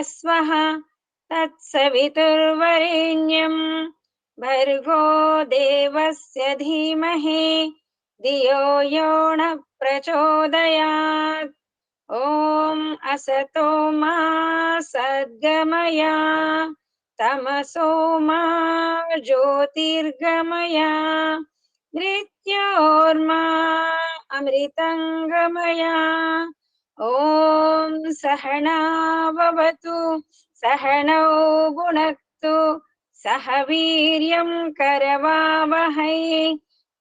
भूर्भुवस्वः तत्सवितुर्वरेण्यं। भर्गो देवस्य धीमहि, धियो यो न प्रचोदयात् ॐ असतो मा सद्गमया, तमसो मा ज्योतिर्गमया। मृत्योर्मा अमृतङ्गमया। ॐ सहनावतु सहनौ भुनक्तु सह वीर्यं करवावहै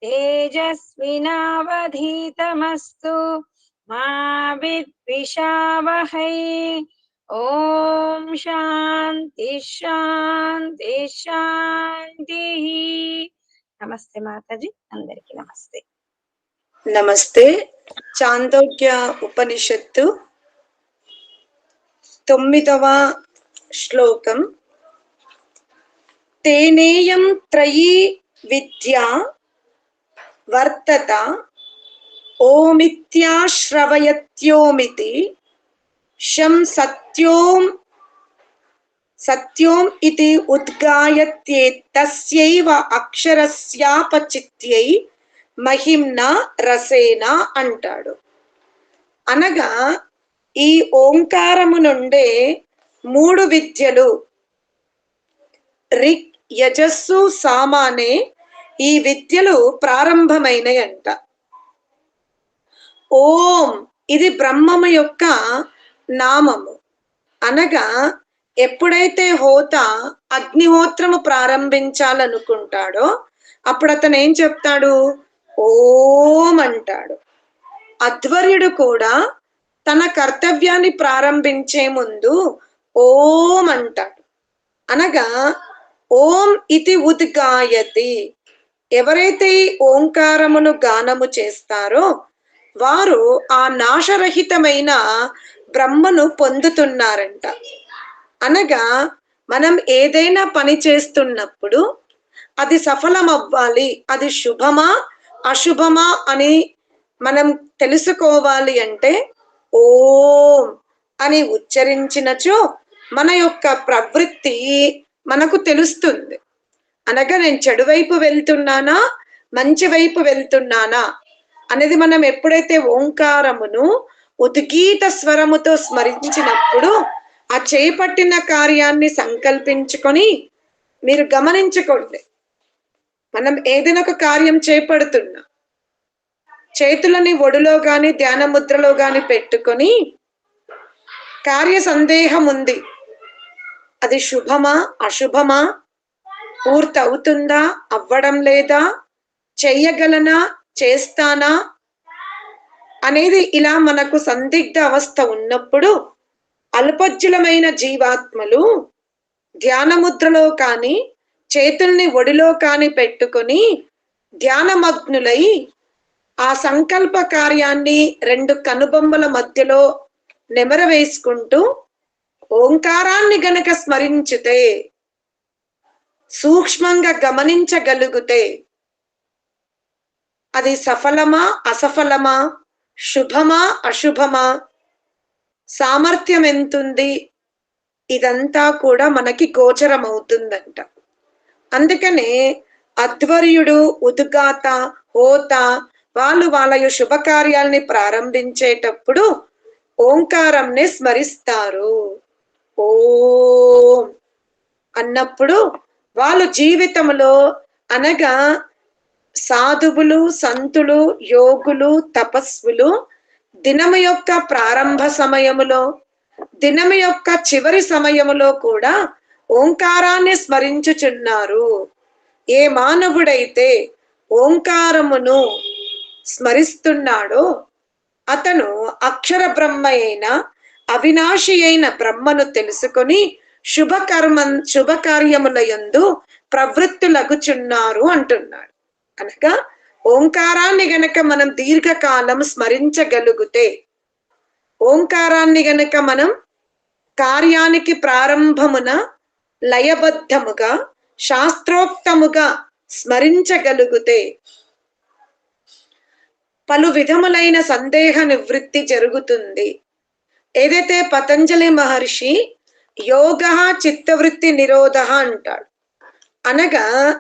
तेजस्विनावधीतमस्तु मा विद्विषावहै ॐ शान्ति शान्ति शान्तिः నమస్తే మాతాజీ అందరికీ నమస్తే నమస్తే. చాందోగ్య ఉపనిషత్తు తొమ్మిదవ శ్లోకం. తేనేయం త్రయీ విద్యా వర్తత ఓమిత్యాశ్రవయత్యోమితి శం సత్యోం సత్యోం ఇది ఉద్గాయత్యే తస్యైవ అక్షరస్యాపచిత్యై మహిమ్న రసేన అంటాడు. అనగా ఈ ఓంకారము నుండే మూడు విద్యలు. రిక్ యజస్సు సామానే ఈ విద్యలు ప్రారంభమైనవి అంట ఓం ఇది బ్రహ్మము యొక్క నామము. అనగా ఎప్పుడైతే హోత అగ్నిహోత్రము ప్రారంభించాలనుకుంటాడో అప్పుడు అతను ఏం చెప్తాడు? ఓం అంటాడు అధ్వర్యుడు కూడా తన కర్తవ్యాన్ని ప్రారంభించే ముందు ఓం అంటాడు అనగా ఓం ఇది ఉద్గాయతి. ఎవరైతే ఈ ఓంకారమును గానము చేస్తారో వారు ఆ నాశరహితమైన బ్రహ్మను పొందుతున్నారంట. అనగా మనం ఏదైనా పని చేస్తున్నప్పుడు అది సఫలం అవ్వాలి అది శుభమా అశుభమా అని మనం తెలుసుకోవాలి అంటే ఓం అని ఉచ్చరించినచో మన యొక్క ప్రవృత్తి మనకు తెలుస్తుంది. అనగా నేను చెడు వైపు వెళ్తున్నానా మంచి వైపు వెళ్తున్నానా అనేది మనం ఎప్పుడైతే ఓంకారమును ఉద్గీత స్వరముతో స్మరించినప్పుడు ఆ చేపట్టిన కార్యాన్ని సంకల్పించుకొని మీరు గమనించుకోండి. మనం ఏదైనా ఒక కార్యం చేపడుతున్నా చేతులని ఒడిలో గాని ధ్యాన ముద్రలో గాని పెట్టుకొని కార్య సందేహం ఉంది. అది శుభమా అశుభమా? పూర్తి అవుతుందా అవ్వడం లేదా? చెయ్యగలనా? చేస్తానా? అనేది ఇలా మనకు సందిగ్ధ అవస్థ ఉన్నప్పుడు అల్పజ్జులమైన జీవాత్మలు ధ్యానముద్రలో కానీ చేతుల్ని ఒడిలో కాని పెట్టుకొని ధ్యానమగ్నులై ఆ సంకల్ప కార్యాన్ని రెండు కనుబొమ్మల మధ్యలో నెమరవేసుకుంటూ ఓంకారాన్ని గనక స్మరించితే సూక్ష్మంగా గమనించగలిగితే అది సఫలమా అసఫలమా శుభమా అశుభమా సామర్థ్యం ఎంతుంది ఇదంతా కూడా మనకి గోచరం అవుతుందంట అందుకనే అధ్వర్యుడు ఉదుగాత హోత వాళ్ళు వాళ్ళ యొక్క శుభకార్యాల్ని ప్రారంభించేటప్పుడు ఓంకారంని స్మరిస్తారు. ఓం అన్నప్పుడు వాళ్ళు జీవితంలో అనగా సాధువులు సంతులు యోగులు తపస్సులు దినము యొక్క ప్రారంభ సమయములో దినము యొక్క చివరి సమయములో కూడా ఓంకారాన్ని స్మరించుచున్నారు. ఏ మానవుడైతే ఓంకారమును స్మరిస్తున్నాడో అతను అక్షర బ్రహ్మ అయిన అవినాశి అయిన బ్రహ్మను తెలుసుకొని శుభకర్మ శుభకార్యముల యందు ప్రవృత్తులగుచున్నారు అంటున్నాడు. అనగా ఓంకారాన్ని గనక మనం దీర్ఘకాలం స్మరించగలిగితే ఓంకారాన్ని గనక మనం కార్యానికి ప్రారంభమున లయబద్ధముగా శాస్త్రోక్తముగా స్మరించగలిగితే. పలు విధములైన సందేహ నివృత్తి జరుగుతుంది. ఏదైతే పతంజలి మహర్షి యోగ చిత్తవృత్తి నిరోధ అంటాడు. అనగా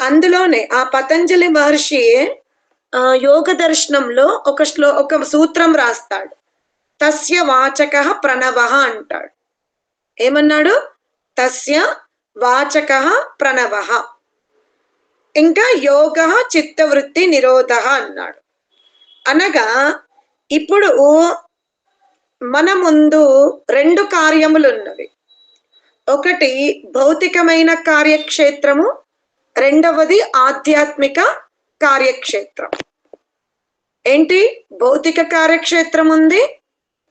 అందులోనే ఆ పతంజలి మహర్షి యోగ దర్శనంలో ఒక శ్లో ఒక సూత్రం రాస్తాడు. తస్య వాచక ప్రణవ అంటాడు. ఏమన్నాడు? తస్య వాచక ప్రణవ ఇంకా యోగ చిత్తవృత్తి నిరోధ అన్నాడు అనగా ఇప్పుడు మన ముందు రెండు కార్యములు ఉన్నవి ఒకటి భౌతికమైన కార్యక్షేత్రము రెండవది ఆధ్యాత్మిక కార్యక్షేత్రం ఏంటి భౌతిక కార్యక్షేత్రం ఉంది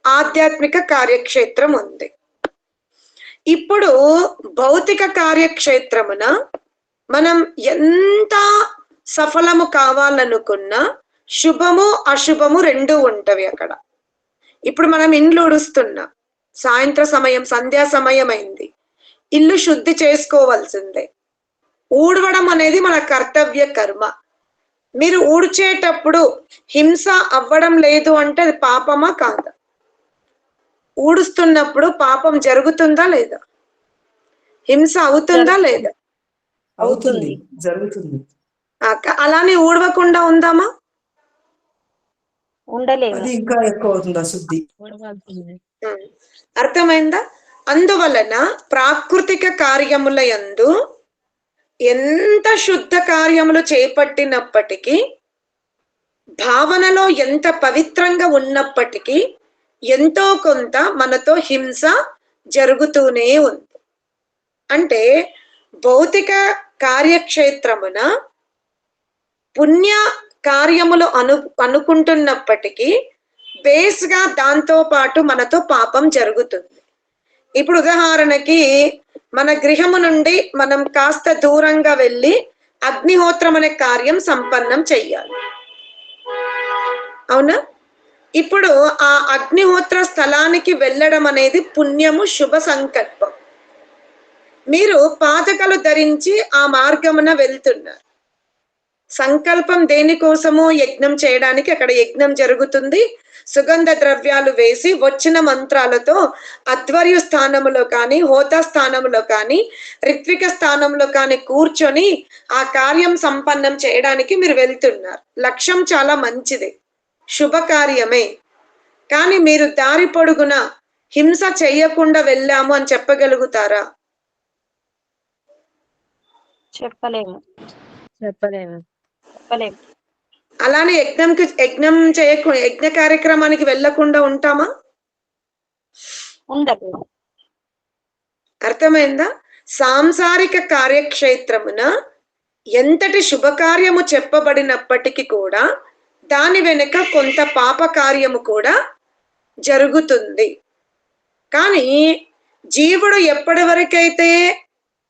ఆధ్యాత్మిక కార్యక్షేత్రం ఉంది ఇప్పుడు భౌతిక కార్యక్షేత్రమున మనం ఎంత సఫలము కావాలనుకున్నా శుభము అశుభము రెండు ఉంటవి అక్కడ. ఇప్పుడు మనం ఇండ్లు ఉడుస్తున్నా. సాయంత్ర సమయం సంధ్యా సమయం అయింది ఇల్లు శుద్ధి చేసుకోవాల్సిందే. ఊడవడం అనేది మన కర్తవ్య కర్మ. మీరు ఊడ్చేటప్పుడు హింస అవ్వడం లేదు అంటే అది పాపమా కాదా? ఊడుస్తున్నప్పుడు పాపం జరుగుతుందా లేదా? హింస అవుతుందా లేదా? అవుతుంది జరుగుతుంది. అలానే ఊడవకుండా ఉందామా? ఉండలేము. అది ఇంకా ఎక్కువ అవుతుంది అశుద్ధి. అర్థమైందా? అందువలన ప్రాకృతిక కార్యముల యందు ఎంత శుద్ధ కార్యములు చేపట్టినప్పటికీ భావనలో ఎంత పవిత్రంగా ఉన్నప్పటికీ ఎంతో కొంత మనతో హింస జరుగుతూనే ఉంది. అంటే భౌతిక కార్యక్షేత్రమున పుణ్య కార్యములు అను అనుకుంటున్నప్పటికీ బేస్గా దాంతో పాటు మనతో పాపం జరుగుతుంది. ఇప్పుడు ఉదాహరణకి మన గృహము నుండి మనం కాస్త దూరంగా వెళ్ళి అగ్నిహోత్రం అనే కార్యం సంపన్నం చెయ్యాలి. అవునా? ఇప్పుడు ఆ అగ్నిహోత్ర స్థలానికి వెళ్ళడం అనేది పుణ్యము శుభ సంకల్పం. మీరు పాతకలు ధరించి ఆ మార్గమున వెళ్తున్నారు. సంకల్పం దేనికోసము యజ్ఞం చేయడానికి అక్కడ యజ్ఞం జరుగుతుంది. సుగంధ ద్రవ్యాలు వేసి వచ్చిన మంత్రాలతో అధ్వర్యు స్థానములో కానీ హోతా స్థానములో కానీ రిత్విక స్థానంలో కానీ కూర్చొని ఆ కార్యం సంపన్నం చేయడానికి మీరు వెళ్తున్నారు. లక్ష్యం చాలా మంచిది. శుభకార్యమే. కానీ మీరు దారి పొడుగున హింస చెయ్యకుండా వెళ్ళాము అని చెప్పగలుగుతారా? చెప్పలేము. చెప్పలేము. చెప్పలేము. అలానే యజ్ఞంకి యజ్ఞం చేయకు యజ్ఞ కార్యక్రమానికి వెళ్ళకుండా ఉంటామా? ఉండలేము అర్థమైందా? సాంసారిక కార్యక్షేత్రమున ఎంతటి శుభకార్యము చెప్పబడినప్పటికీ కూడా దాని వెనుక కొంత పాప కార్యము కూడా జరుగుతుంది. కానీ జీవుడు ఎప్పటి వరకైతే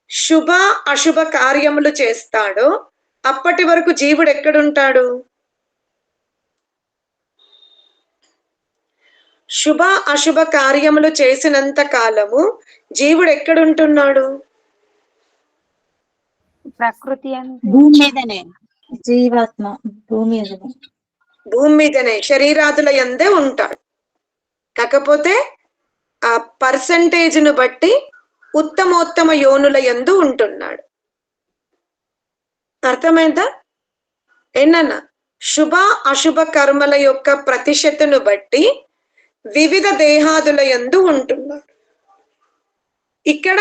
శుభ అశుభ కార్యములు చేస్తాడో అప్పటి వరకు జీవుడు ఎక్కడుంటాడు? శుభ అశుభ కార్యములు చేసినంత కాలము జీవుడు ఎక్కడుంటున్నాడు? ప్రకృతి అంటే భూమి మీదనే జీవాత్మ భూమి మీదనే భూమి మీదనే శరీరాదుల ఎందే ఉంటాడు. కాకపోతే ఆ పర్సంటేజ్ను బట్టి ఉత్తమోత్తమ యోనుల యందు ఉంటున్నాడు. అర్థమైందా? ఏంటన్నా శుభ అశుభ కర్మల యొక్క ప్రతిశతను బట్టి వివిధ దేహాదుల యందు ఉంటున్నాడు. ఇక్కడ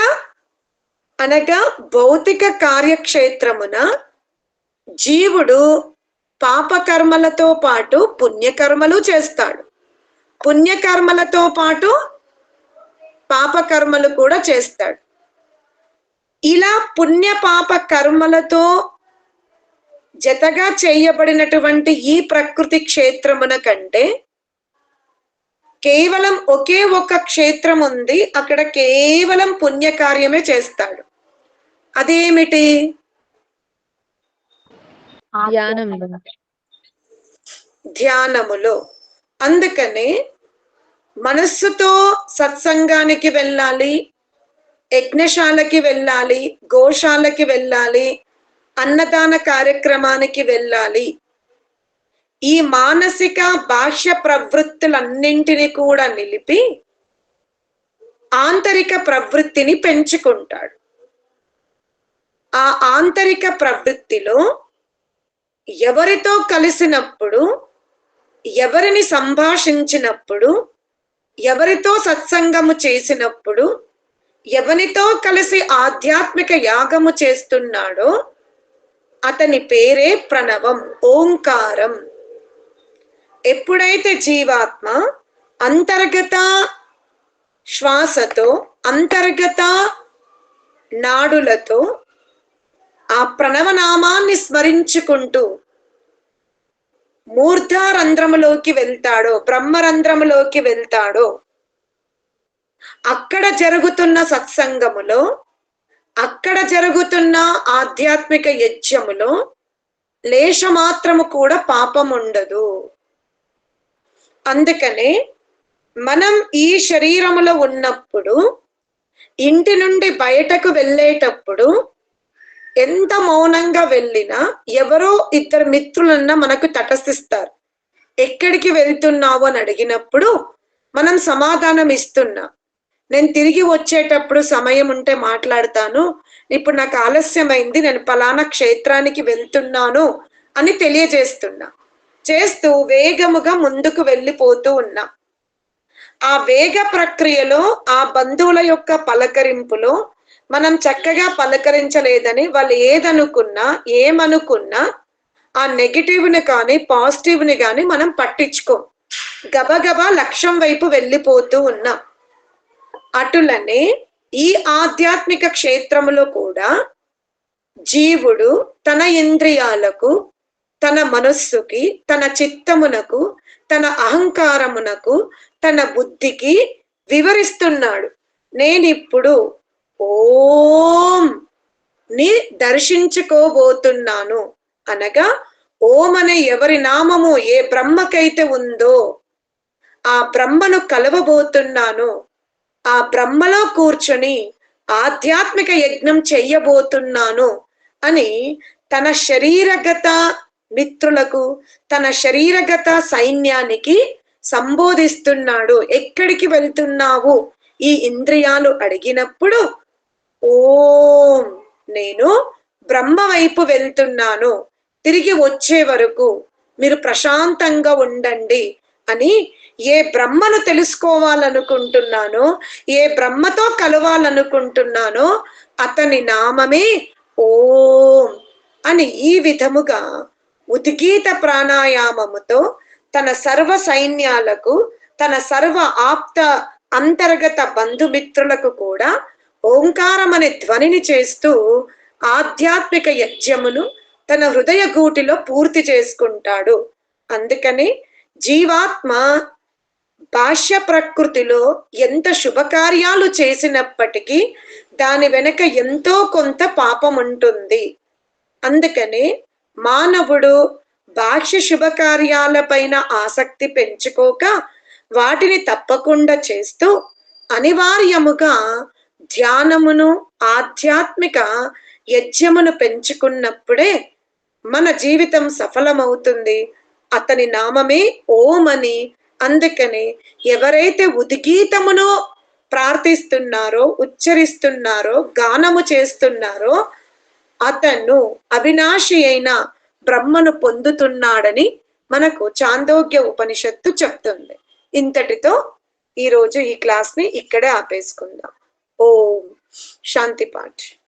అనగా భౌతిక కార్యక్షేత్రమున జీవుడు పాపకర్మలతో పాటు పుణ్యకర్మలు చేస్తాడు. పుణ్యకర్మలతో పాటు పాపకర్మలు కూడా చేస్తాడు. ఇలా పుణ్య పాప కర్మలతో జతగా చేయబడినటువంటి ఈ ప్రకృతి క్షేత్రమున కంటే కేవలం ఒకే ఒక్క క్షేత్రం ఉంది. అక్కడ కేవలం పుణ్యకార్యమే చేస్తాడు. అదేమిటి? ధ్యానంలో. ధ్యానములో. అందుకనే మనస్సుతో సత్సంగానికి వెళ్ళాలి యజ్ఞశాలకి వెళ్ళాలి గోశాలకి వెళ్ళాలి అన్నదాన కార్యక్రమానికి వెళ్ళాలి. ఈ మానసిక బాహ్య ప్రవృత్తులన్నింటినీ కూడా నిలిపి ఆంతరిక ప్రవృత్తిని పెంచుకుంటాడు. ఆ ఆంతరిక ప్రవృత్తిలో ఎవరితో కలిసినప్పుడు ఎవరిని సంభాషించినప్పుడు ఎవరితో సత్సంగము చేసినప్పుడు ఎవరితో కలిసి ఆధ్యాత్మిక యాగము చేస్తున్నాడో అతని పేరే ప్రణవం ఓంకారం. ఎప్పుడైతే జీవాత్మ అంతర్గత శ్వాసతో అంతర్గత నాడులతో ఆ ప్రణవనామాన్ని స్మరించుకుంటూ మూర్ధారంధ్రములోకి వెళ్తాడో బ్రహ్మరంధ్రములోకి వెళ్తాడో అక్కడ జరుగుతున్న సత్సంగములో అక్కడ జరుగుతున్న ఆధ్యాత్మిక యజ్ఞములో లేశమాత్రము కూడా పాపం ఉండదు అందుకనే మనం ఈ శరీరములో ఉన్నప్పుడు ఇంటి నుండి బయటకు వెళ్ళేటప్పుడు ఎంత మౌనంగా వెళ్ళినా ఎవరో ఇద్దరు మిత్రులన్నా మనకు తటస్థిస్తారు. ఎక్కడికి వెళ్తున్నావు అని అడిగినప్పుడు మనం సమాధానం ఇస్తున్నా. నేను తిరిగి వచ్చేటప్పుడు సమయం ఉంటే మాట్లాడతాను. ఇప్పుడు నాకు ఆలస్యమైంది నేను పలానా క్షేత్రానికి వెళ్తున్నాను అని తెలియజేస్తున్నా. చేస్తూ వేగముగా ముందుకు వెళ్ళిపోతూ ఉన్నా. ఆ వేగ ప్రక్రియలో ఆ బంధువుల యొక్క పలకరింపులో మనం చక్కగా పలకరించలేదని వాళ్ళు ఏదనుకున్నా ఏమనుకున్నా ఆ నెగిటివ్ని కానీ పాజిటివ్ని కానీ మనం పట్టించుకోం. గబగబా లక్ష్యం వైపు వెళ్ళిపోతూ ఉన్నాం. అటులనే ఈ ఆధ్యాత్మిక క్షేత్రములో కూడా జీవుడు తన ఇంద్రియాలకు తన మనస్సుకి తన చిత్తమునకు తన అహంకారమునకు తన బుద్ధికి వివరిస్తున్నాడు. నేనిప్పుడు ఓం ని దర్శించుకోబోతున్నాను. అనగా ఓం అనే ఎవరి నామము ఏ బ్రహ్మకైతే ఉందో ఆ బ్రహ్మను కలవబోతున్నాను. ఆ బ్రహ్మలో కూర్చొని ఆధ్యాత్మిక యజ్ఞం చెయ్యబోతున్నాను అని తన శరీరగత మిత్రులకు తన శరీరగత సైన్యానికి సంబోధిస్తున్నాడు. ఎక్కడికి వెళ్తున్నావు? ఈ ఇంద్రియాలు అడిగినప్పుడు ఓం నేను బ్రహ్మ వైపు వెళ్తున్నాను. తిరిగి వచ్చే వరకు మీరు ప్రశాంతంగా ఉండండి అని ఏ బ్రహ్మను తెలుసుకోవాలనుకుంటున్నానో ఏ బ్రహ్మతో కలవాలనుకుంటున్నానో అతని నామమే ఓం అని ఈ విధముగా ఉద్గీత ప్రాణాయామముతో తన సర్వ సైన్యాలకు తన సర్వ ఆప్త అంతర్గత బంధుమిత్రులకు కూడా ఓంకారం అనే ధ్వనిని చేస్తూ ఆధ్యాత్మిక యజ్ఞమును తన హృదయ గూటిలో పూర్తి చేసుకుంటాడు. అందుకని జీవాత్మ భాష్య ప్రకృతిలో ఎంత శుభకార్యాలు చేసినప్పటికీ దాని వెనక ఎంతో కొంత పాపం ఉంటుంది అందుకని మానవుడు బాహ్య శుభకార్యాలపైన ఆసక్తి పెంచుకోక వాటిని తప్పకుండా చేస్తూ అనివార్యముగా ధ్యానమును ఆధ్యాత్మిక యజ్ఞమును పెంచుకున్నప్పుడే మన జీవితం సఫలమవుతుంది. అతని నామమే ఓమని. అందుకని ఎవరైతే ఉద్గీతమును ప్రార్థిస్తున్నారో ఉచ్చరిస్తున్నారో గానము చేస్తున్నారో అతను అవినాశి అయిన బ్రహ్మను పొందుతున్నాడని మనకు చాందోగ్య ఉపనిషత్తు చెప్తుంది. ఇంతటితో ఈరోజు ఈ క్లాస్ని ఇక్కడే ఆపేసుకుందాం. ओम शांति पाठ।